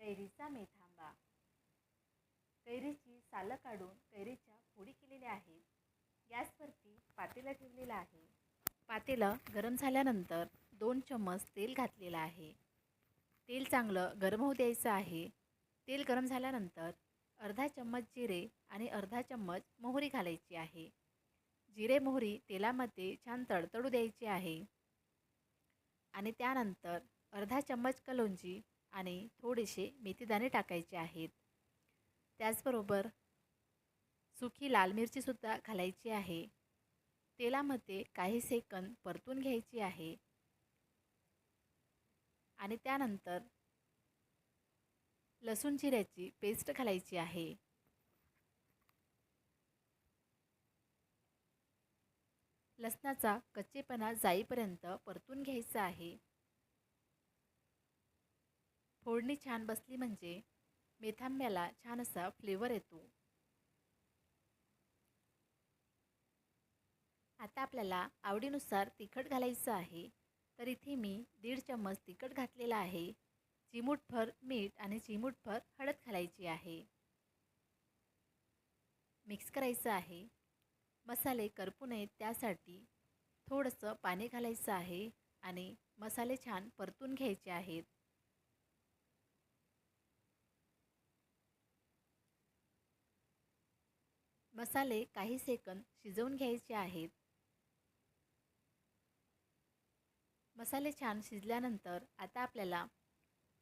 कैरीचा मेथांबा. कैरीची सालं काढून कैरीच्या फोडी केलेल्या आहेत. गॅसवरती पातेलं ठेवलेलं आहे. पातेलं गरम झाल्यानंतर दोन चम्मच तेल घातलेलं आहे. तेल चांगलं गरम होऊ द्यायचं आहे. तेल गरम झाल्यानंतर अर्धा चम्मच जिरे आणि अर्धा चम्मच मोहरी घालायची आहे. जिरे मोहरी तेलामध्ये छान तडतडू द्यायची आहे. आणि त्यानंतर अर्धा चम्मच कलोंजी आणि थोडेसे मेथीदाणे टाकायचे आहेत. त्याचबरोबर सुकी लाल मिरचीसुद्धा घालायची आहे. तेलामध्ये काही सेकंद परतून घ्यायची आहे. आणि त्यानंतर लसूण जिऱ्याची पेस्ट घालायची आहे. लसणाचा कच्चेपणा जाईपर्यंत परतून घ्यायचा आहे. फोडणी छान बसली म्हणजे मेथांब्याला छान असा फ्लेवर येतो. आता आपल्याला आवडीनुसार तिखट घालायचं आहे. तर इथे मी दीड चम्मच तिखट घातलेला आहे. चिमूटभर मीठ आणि चिमूटभर हळद घालायची आहे. मिक्स करायचं आहे. मसाले करपू नयेत त्यासाठी थोडंसं पाणी घालायचं आहे आणि मसाले छान परतून घ्यायचे आहेत. मसाले काही सेकंद शिजवून घ्यायचे आहेत. मसाले छान शिजल्यानंतर आता आपल्याला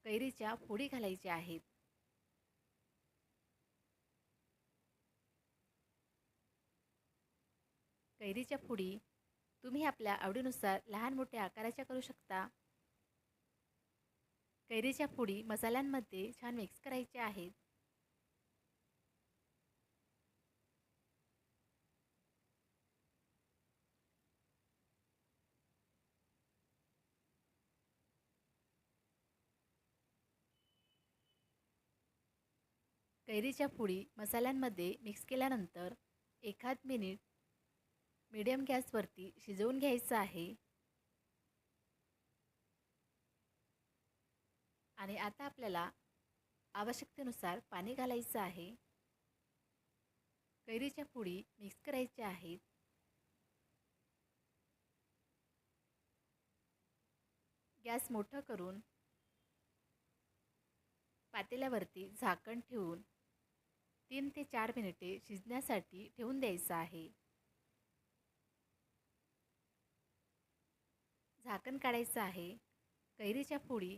कैरीच्या फोडी घालायच्या आहेत. कैरीच्या फोडी तुम्ही आपल्या आवडीनुसार लहान मोठ्या आकाराच्या करू शकता. कैरीच्या फोडी मसाल्यांमध्ये छान मिक्स करायच्या आहेत. कैरीच्या पुडी मसाल्यांमध्ये मिक्स केल्यानंतर एखाद मिनिट मीडियम गॅसवरती शिजवून घ्यायचं आहे. आणि आता आपल्याला आवश्यकतेनुसार पाणी घालायचं आहे. कैरीच्या पुडी मिक्स करायच्या आहेत. गॅस मोठं करून पातेल्यावरती झाकण ठेवून तीन ते चार मिनिटे शिजण्यासाठी ठेवून द्यायचं आहे. झाकण काढायचं आहे. कैरीच्या फोडी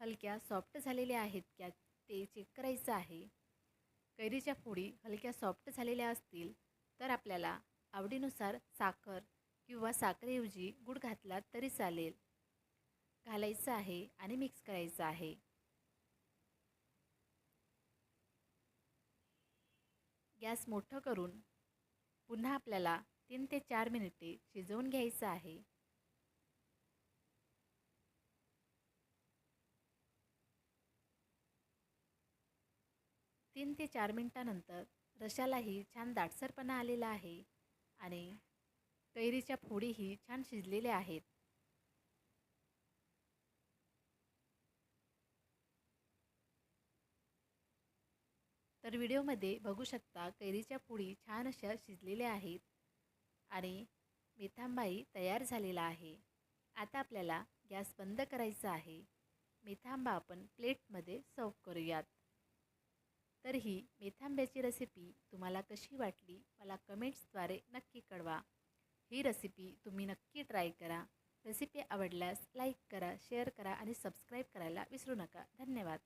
हलक्या सॉफ्ट झालेल्या आहेत का ते चेक करायचं आहे. कैरीच्या फोडी हलक्या सॉफ्ट झालेल्या असतील तर आपल्याला आवडीनुसार साखर किंवा साखरेऐवजी गूळ घातला तरी चालेल. घालायचं आहे आणि मिक्स करायचं आहे. गॅस मोठं करून पुन्हा आपल्याला तीन ते चार मिनिटे शिजवून घ्यायचं आहे. तीन ते चार मिनटानंतर रशालाही छान दाटसरपणा आलेला आहे आणि कैरीच्या फोडीही छान शिजलेल्या आहेत. तर व्हिडिओमध्ये बघू शकता कैरीच्या पुडी छान अशा शिजलेल्या आहेत आणि मेथांबाई तयार झालेला आहे. आता आपल्याला गॅस बंद करायचा आहे. मेथांबा आपण प्लेटमध्ये सर्व करूयात. तर ही मेथांब्याची रेसिपी तुम्हाला कशी वाटली मला कमेंट्सद्वारे नक्की कळवा. ही रेसिपी तुम्ही नक्की ट्राय करा. रेसिपी आवडल्यास लाईक करा शेअर करा आणि सबस्क्राईब करायला विसरू नका. धन्यवाद.